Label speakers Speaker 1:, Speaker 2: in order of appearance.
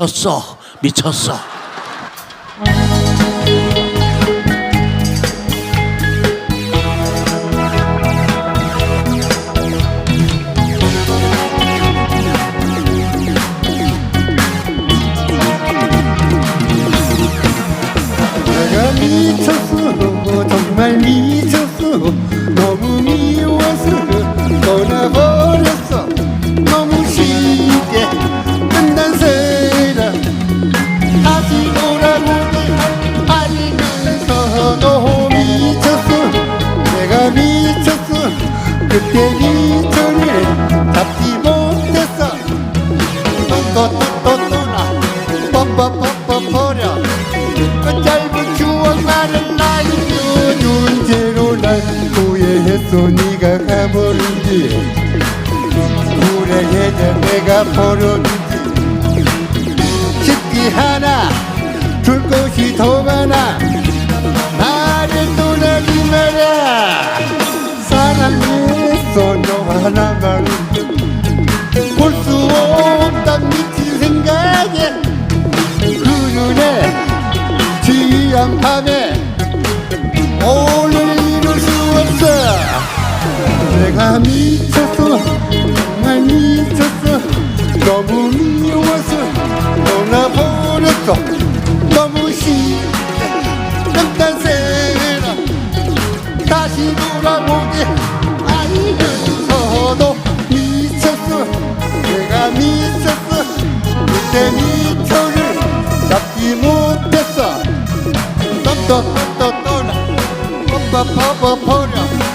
Speaker 1: 미쳤어. 미쳤어
Speaker 2: 그때 미쳐를 잡지 못했어 또또또또 떠나 뻔뻔뻔뻔 버려. 그 짧은 추억만을 남겨둔 채로 날 후회했어 네가 가버린지. 후회해자 내가 버려두지. 식기 하나 줄 것이 더 많아 나만 볼수 없던 미친 생각에 그 눈에 지한 밤에 오늘 이룰 수 없어. 내가 미쳤어 정말 미쳤어. 너무 미워서 떠나버렸어. 너무 끝난 세라 다시 돌아오지 미쳤어 그때 미쳐를 잡지 못했어 또또또 떠나 뻔뻔뻔뻔 버려 그